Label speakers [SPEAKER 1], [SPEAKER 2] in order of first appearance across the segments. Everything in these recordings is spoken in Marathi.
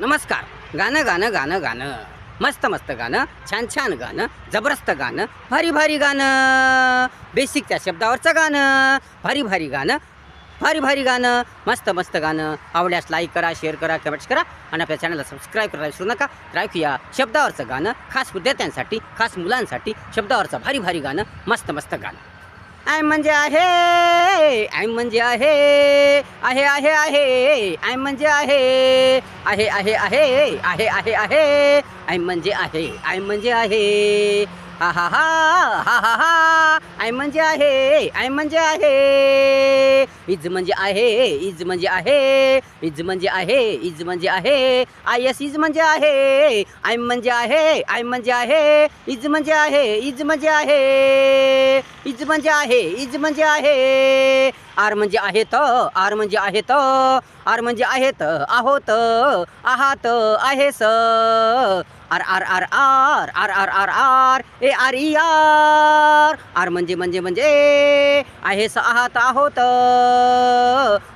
[SPEAKER 1] नमस्कार. गाणं गाणं गाणं गाणं. मस्त मस्त गाणं. छान छान गाणं. जबरदस्त गाणं. भारी भारी गाणं. बेसिकच्या शब्दावरचं गाणं. भारी भारी गाणं. भारी भारी गाणं. मस्त मस्त गाणं. आवडल्यास लाईक करा शेअर करा कमेंट्स करा आणि आपल्या चॅनलला सबस्क्राईब करायला विसरू नका. तर ऐकूया शब्दावरचं गाणं. खास विद्यार्थ्यांसाठी खास मुलांसाठी शब्दावरचं भारी भारी गाणं. मस्त मस्त गाणं. आय म्हणजे आहे. आय म्हणजे आहे. आहे आहे आहे. आय म्हणजे आहे. आहे आहे आहे आहे आहे आहे. आय म्हणजे आहे आय म्हणजे आहे. हा हा हा हा हा हा. आय म्हणजे आहे आय म्हणजे आहे. इज म्हणजे आहे इज म्हणजे आहे. इज म्हणजे आहे इज म्हणजे आहे. आय एस इज म्हणजे आहे. आय म्हणजे आहे आय म्हणजे आहे. इज म्हणजे आहे इज म्हणजे आहे. इज म्हणजे आहे इज म्हणजे आहे. आर म्हणजे आहेत आर म्हणजे आहेत आर म्हणजे आहेत आहोत आहात आहेस R R R R R R R R A R E R. R म्हणजे म्हणजे म्हणजे आहेस आहात आहोत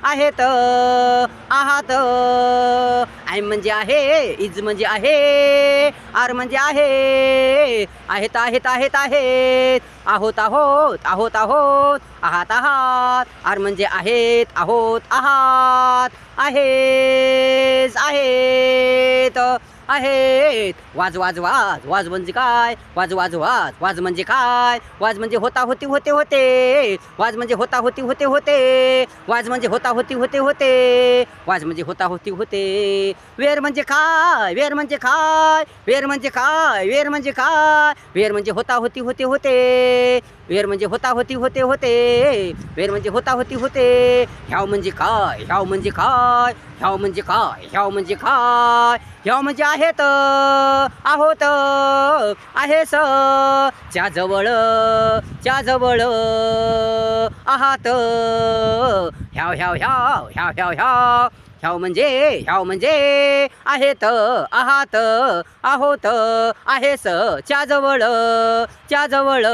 [SPEAKER 1] आहेत आहात. आय म्हणजे आहे इज म्हणजे आहे आर म्हणजे आहे आहेत आहेत आहेत आहेत आहोत आहोत आहोत आहोत आहात आहात आर म्हणजे आहेत आहोत आहात आहेच आहेत आहेत वाज वाज वाज वाज म्हणजे काय वाज वाज वाज वाज म्हणजे काय वाज म्हणजे होता होती होते होते वाज म्हणजे होता होती होते होते वाज म्हणजे होता होती होते होते वाज म्हणजे होता होती होते वेर म्हणजे काय वेर म्हणजे काय वेर म्हणजे काय वेर म्हणजे काय वेर म्हणजे होता होती होते होते वेर म्हणजे होता होती होते होते वेर म्हणजे होता होती होते ह्याव म्हणजे काय ह्याव म्हणजे काय ह्याव म्हणजे काय ह्याव म्हणजे काय ह्याव म्हणजे आहेत आहोत आहेस च्या जवळ च्या जवळ आहात. ह्याव ह्याव ह्याव ह्याव ह्याव ह्याव. ह्याव म्हणजे ह्याव म्हणजे आहेत आहात आहोत आहेस च्या जवळ च्या जवळ.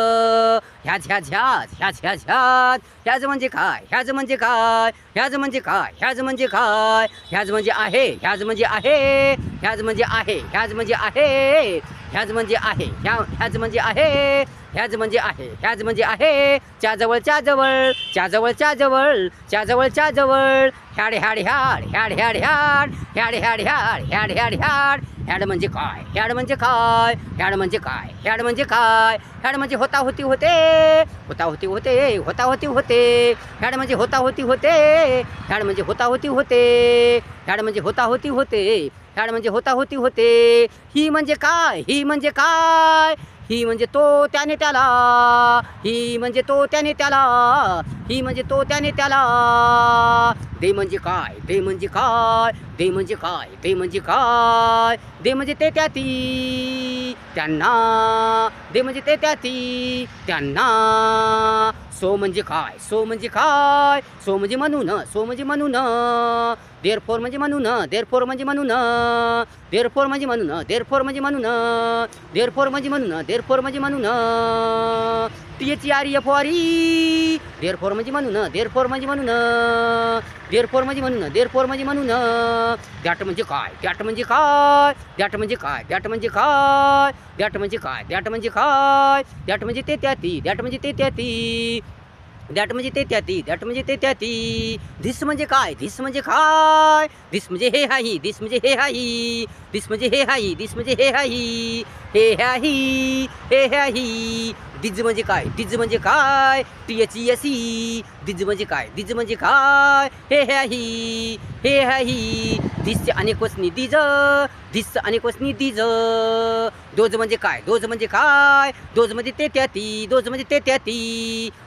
[SPEAKER 1] ह्याच ह्याच ह्याच ह्याच ह्याच ह्याच. ह्याच म्हणजे काय? ह्याच म्हणजे काय? ह्याच म्हणजे काय? ह्याच म्हणजे काय? ह्याच म्हणजे आहे ह्याच म्हणजे आहे. ह्याच म्हणजे आहे ह्याच म्हणजे आहे ह्याच म्हणजे आहे ह्या ह्याच म्हणजे आहे. ह्याच म्हणजे आहे ह्याच म्हणजे आहे. च्याजवळच्या जवळ च्याजवळच्या जवळ च्याजवळच्या जवळ जवळ had had had had had had. Had had had had had had. Had म्हणजे काय? ह्याड म्हणजे काय? ह्याड म्हणजे काय? ह्याड म्हणजे काय? ह्याड म्हणजे होता होती. होते होता होती होते. होता होती होते ह्याड म्हणजे होता होती. होते ह्याड म्हणजे होता होती. होते ह्याड म्हणजे होता होती. होते ह्याड म्हणजे होता होती होते. ही म्हणजे काय? ही म्हणजे काय? ही म्हणजे तो त्याने त्याला ही म्हणजे तो त्याने त्याला ही म्हणजे तो त्याने त्याला. दे म्हणजे काय दे म्हणजे काय दे म्हणजे काय दे म्हणजे काय दे म्हणजे ते त्या ती त्यांना. दे म्हणजे ते त्या ती त्यांना. सो म्हणजे काय सो म्हणजे काय सो म्हणजे म्हणून सो म्हणजे म्हणून. देर फोर म्हणजे म्हणून देर फोर म्हणजे म्हणून देर फोर म्हणजे म्हणून देर फोर म्हणजे म्हणून देर फोर म्हणजे म्हणून देर फोर म्हणजे म्हणून T H R F R E therefore म्हणजे म्हणून देर फोर म्हणजे म्हणून देर फोर म्हणजे म्हणून देर फोर म्हणजे म्हणून दॅट म्हणजे काय दॅट म्हणजे काय दॅट म्हणजे काय दॅट म्हणजे काय दॅट म्हणजे काय दॅट म्हणजे काय दॅट म्हणजे ते त्या ती दॅट म्हणजे ते त्या ती दॅट म्हणजे ते त्या ती दॅट म्हणजे ते त्या ती. धिस म्हणजे काय? धिस म्हणजे काय? धिस म्हणजे हे हाही धिस म्हणजे हे हाही. धिस म्हणजे हे हाही धिस म्हणजे हे हाही. हे ह्याही हे ह्याही दिज म्हणजे काय? दिज म्हणजे काय? T H S E these म्हणजे काय? दिज म्हणजे काय? हे ह्याही हे ह्याही धिस अनेक वचनी दिज दिस अनेक वचनी दिज दोज म्हणजे काय? दोज म्हणजे काय? दोज म्हणजे ते त्या ती. दोज म्हणजे ते त्या ती.